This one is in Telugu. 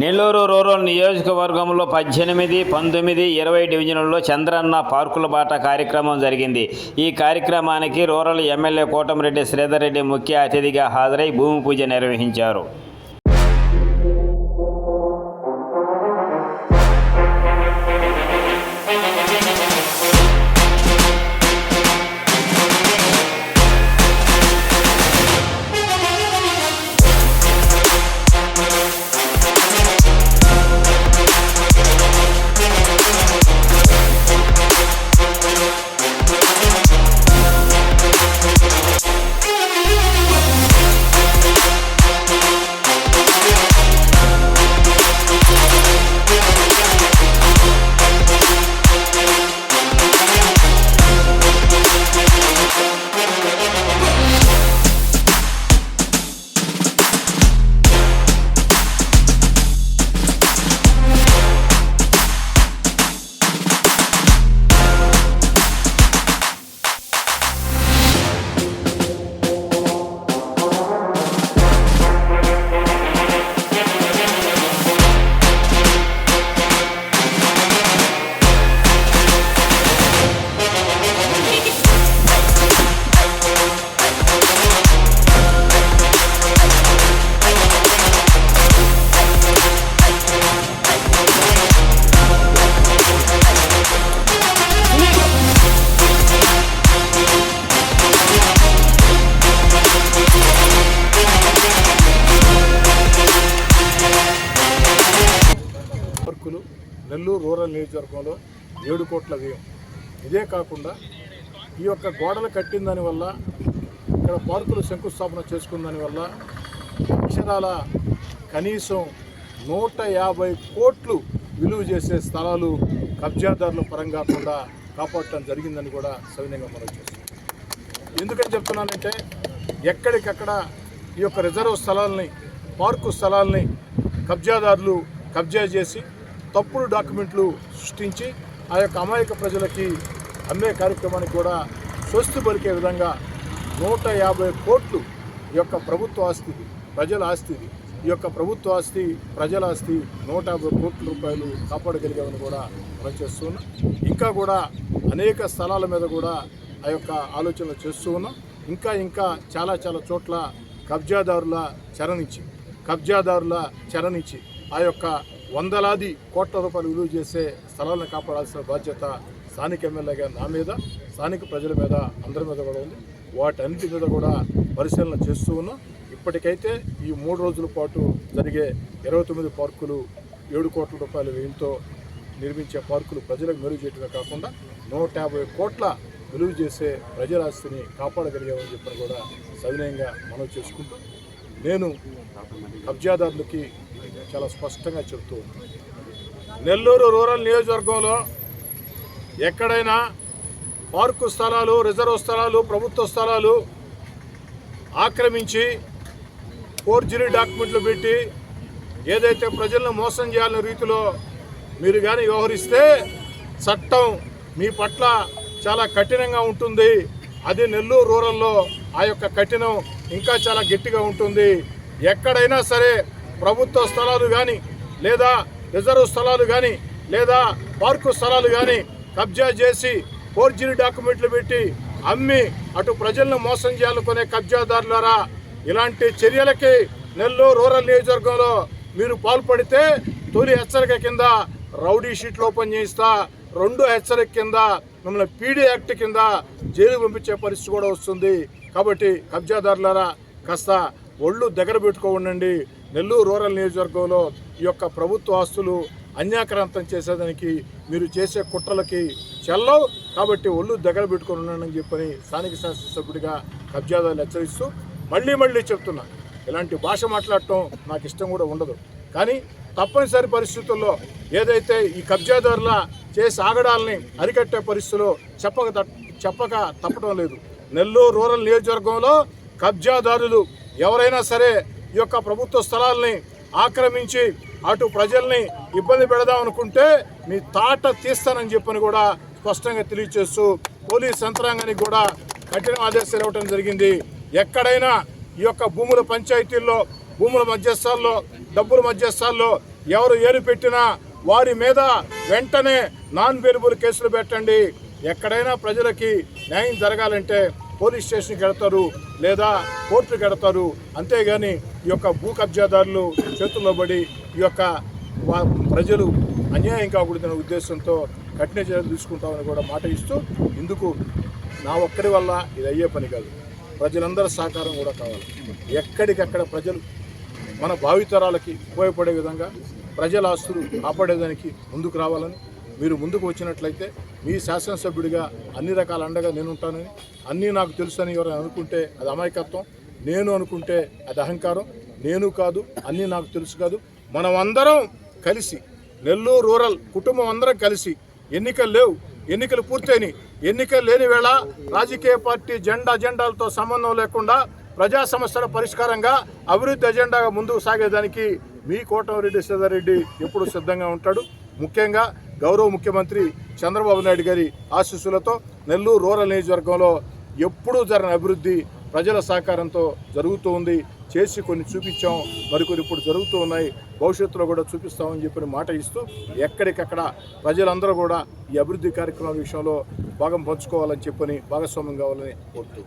నెల్లూరు రూరల్ నియోజకవర్గంలో పద్దెనిమిది పంతొమ్మిది ఇరవై డివిజన్లలో చంద్రన్న పార్కుల బాట కార్యక్రమం జరిగింది. ఈ కార్యక్రమానికి రూరల్ ఎమ్మెల్యే కోటమిరెడ్డి శ్రీధర్రెడ్డి ముఖ్య అతిథిగా హాజరై భూమి పూజ నిర్వహించారు. రూరల్ నియోజకవర్గంలో ఏడు కోట్ల వ్యయం. ఇదే కాకుండా ఈ యొక్క గోడలు కట్టిన దానివల్ల ఇక్కడ పార్కులు శంకుస్థాపన చేసుకున్న దానివల్ల అక్షరాల కనీసం నూట యాభై కోట్లు విలువ చేసే స్థలాలు కబ్జాదారుల పరంగా కూడా కాపాడటం జరిగిందని కూడా సవినయంగా మనం చేస్తున్నాం. ఎందుకని చెప్తున్నానంటే ఎక్కడికక్కడ ఈ యొక్క రిజర్వ్ స్థలాలని పార్కు స్థలాలని కబ్జాదారులు కబ్జా చేసి తప్పుడు డాక్యుమెంట్లు సృష్టించి ఆ యొక్క అమాయక ప్రజలకి అమ్మే కార్యక్రమానికి కూడా స్వస్తి పలికే విధంగా నూట యాభై కోట్లు ఈ యొక్క ప్రభుత్వ ఆస్తిది ప్రజల ఆస్తిది ఈ యొక్క ప్రభుత్వ ఆస్తి ప్రజల ఆస్తి నూట యాభై కోట్ల రూపాయలు కాపాడగలిగామని కూడా మనం చేస్తున్నాం ఇంకా కూడా అనేక స్థలాల మీద కూడా ఆ యొక్క ఆలోచనలు చేస్తూ ఉన్నాం. ఇంకా ఇంకా చాలా చాలా చోట్ల కబ్జాదారుల చరణించి కబ్జాదారుల చరణించి ఆ యొక్క వందలాది కోట్ల రూపాయలు విలువ చేసే స్థలాలను కాపాడాల్సిన బాధ్యత స్థానిక ఎమ్మెల్యేగా నా మీద స్థానిక ప్రజల మీద అందరి మీద కూడా ఉంది. వాటన్నిటి మీద కూడా పరిశీలన చేస్తూ ఉన్నాం. ఇప్పటికైతే ఈ మూడు రోజుల పాటు జరిగే ఇరవై తొమ్మిది పార్కులు ఏడు కోట్ల రూపాయల వ్యయంతో నిర్మించే పార్కులు ప్రజలకు మెరుగు చేయటమే కాకుండా నూట యాభై కోట్ల విలువ చేసే ప్రజరాస్తిని కాపాడగలిగామని చెప్పని కూడా సవినయంగా మనం చేసుకుంటూ నేను కబ్జాదారులకి చాలా స్పష్టంగా చెబుతూ నెల్లూరు రూరల్ నియోజకవర్గంలో ఎక్కడైనా పార్కు స్థలాలు రిజర్వ్ స్థలాలు ప్రభుత్వ స్థలాలు ఆక్రమించి ఫోర్జరీ డాక్యుమెంట్లు పెట్టి ఏదైతే ప్రజలను మోసం చేయాలనే రీతిలో మీరు కానీ వ్యవహరిస్తే చట్టం మీ పట్ల చాలా కఠినంగా ఉంటుంది. అది నెల్లూరు రూరల్లో ఆ యొక్క కఠినం ఇంకా చాలా గట్టిగా ఉంటుంది. ఎక్కడైనా సరే ప్రభుత్వ స్థలాలు కానీ లేదా రిజర్వ్ స్థలాలు కానీ లేదా పార్కు స్థలాలు కానీ కబ్జా చేసి ఫోర్జరీ డాక్యుమెంట్లు పెట్టి అమ్మి అటు ప్రజలను మోసం చేయాలనుకునే కబ్జాదారులారా ఇలాంటి చర్యలకి నెల్లూరు రూరల్ నియోజకవర్గంలో మీరు పాల్పడితే తొలి హెచ్చరిక కింద రౌడీ షీట్లు ఓపెన్ చేయిస్తా రెండు హెచ్చరిక కింద మిమ్మల్ని పీడీ యాక్ట్ కింద జైలు పంపించే పరిస్థితి కూడా వస్తుంది. కాబట్టి కబ్జాదారులారా కాస్త ఒళ్ళు దగ్గర పెట్టుకో ఉండండి నెల్లూరు రూరల్ నియోజకవర్గంలో ఈ యొక్క ప్రభుత్వ ఆస్తులు అన్యాక్రాంతం చేసేదానికి మీరు చేసే కుట్రలకి చెల్లవు. కాబట్టి ఒళ్ళు దగ్గర పెట్టుకొని ఉన్నానని చెప్పని స్థానిక శాసనసభ్యుడిగా కబ్జాదారులు హెచ్చరిస్తూ మళ్ళీ మళ్ళీ చెప్తున్నా ఇలాంటి భాష మాట్లాడటం నాకు ఇష్టం కూడా ఉండదు. కానీ తప్పనిసరి పరిస్థితుల్లో ఏదైతే ఈ కబ్జాదారుల చేసి ఆగడాలని అరికట్టే పరిస్థితుల్లో చెప్పక చెప్పక తప్పడం లేదు. నెల్లూరు రూరల్ నియోజకవర్గంలో కబ్జాదారులు ఎవరైనా సరే ఈ యొక్క ప్రభుత్వ స్థలాల్ని ఆక్రమించి అటు ప్రజల్ని ఇబ్బంది పెడదాం అనుకుంటే మీ తాట తీస్తానని చెప్పని కూడా స్పష్టంగా తెలియజేస్తూ పోలీస్ యంత్రాంగానికి కూడా కఠిన ఆదేశాలు ఇవ్వడం జరిగింది. ఎక్కడైనా ఈ యొక్క భూముల పంచాయతీల్లో భూముల మధ్యస్థాల్లో డబ్బుల మధ్యస్థాల్లో ఎవరు ఏరు పెట్టినా వారి మీద వెంటనే నాన్ వెలుబుల్ కేసులు పెట్టండి. ఎక్కడైనా ప్రజలకి న్యాయం జరగాలంటే పోలీస్ స్టేషన్కి వెడతారు లేదా కోర్టుకి వెళ్తారు. అంతేగాని ఈ యొక్క భూ కబ్జాదారులు చేతుల్లో పడి ఈ యొక్క ప్రజలు అన్యాయం కాకూడదనే ఉద్దేశంతో కఠిన చర్యలు తీసుకుంటామని కూడా మాట ఇస్తూ ఇందుకు నా ఒక్కడి వల్ల ఇది అయ్యే పని కాదు. ప్రజలందరి సహకారం కూడా కావాలి. ఎక్కడికక్కడ ప్రజలు మన భావితరాలకి ఉపయోగపడే విధంగా ప్రజల ఆస్తులు కాపాడేదానికి ముందుకు రావాలని మీరు ముందుకు వచ్చినట్లయితే మీ శాసనసభ్యుడిగా అన్ని రకాల అండగా నేను ఉంటానని అన్నీ నాకు తెలుసని ఎవరైనా అనుకుంటే అది అమాయకత్వం. నేను అనుకుంటే అది అహంకారం నేను కాదు అన్నీ నాకు తెలుసు కాదు. మనం అందరం కలిసి నెల్లూరు రూరల్ కుటుంబం అందరం కలిసి ఎన్నికలు లేవు ఎన్నికలు పూర్తయినాయి. ఎన్నికలు లేని వేళ రాజకీయ పార్టీ జెండా జెండాలతో సంబంధం లేకుండా ప్రజా సమస్యల పరిష్కారంగా అభివృద్ధి అజెండాగా ముందుకు సాగేదానికి మీ కోటమిరెడ్డి సిద్ధారెడ్డి ఎప్పుడు సిద్ధంగా ఉంటాడు. ముఖ్యంగా గౌరవ ముఖ్యమంత్రి చంద్రబాబు నాయుడు గారి ఆశీస్సులతో నెల్లూరు రూరల్ నియోజకవర్గంలో ఎప్పుడూ జరిగిన అభివృద్ధి ప్రజల సహకారంతో జరుగుతూ ఉంది. చేసి కొన్ని చూపించాం. మరికొన్ని ఇప్పుడు జరుగుతూ ఉన్నాయి. భవిష్యత్తులో కూడా చూపిస్తామని చెప్పిన మాట ఇస్తూ ఎక్కడికక్కడ ప్రజలందరూ కూడా ఈ అభివృద్ధి కార్యక్రమాల విషయంలో భాగం పంచుకోవాలని చెప్పని భాగస్వామ్యం కావాలని కోరుతూ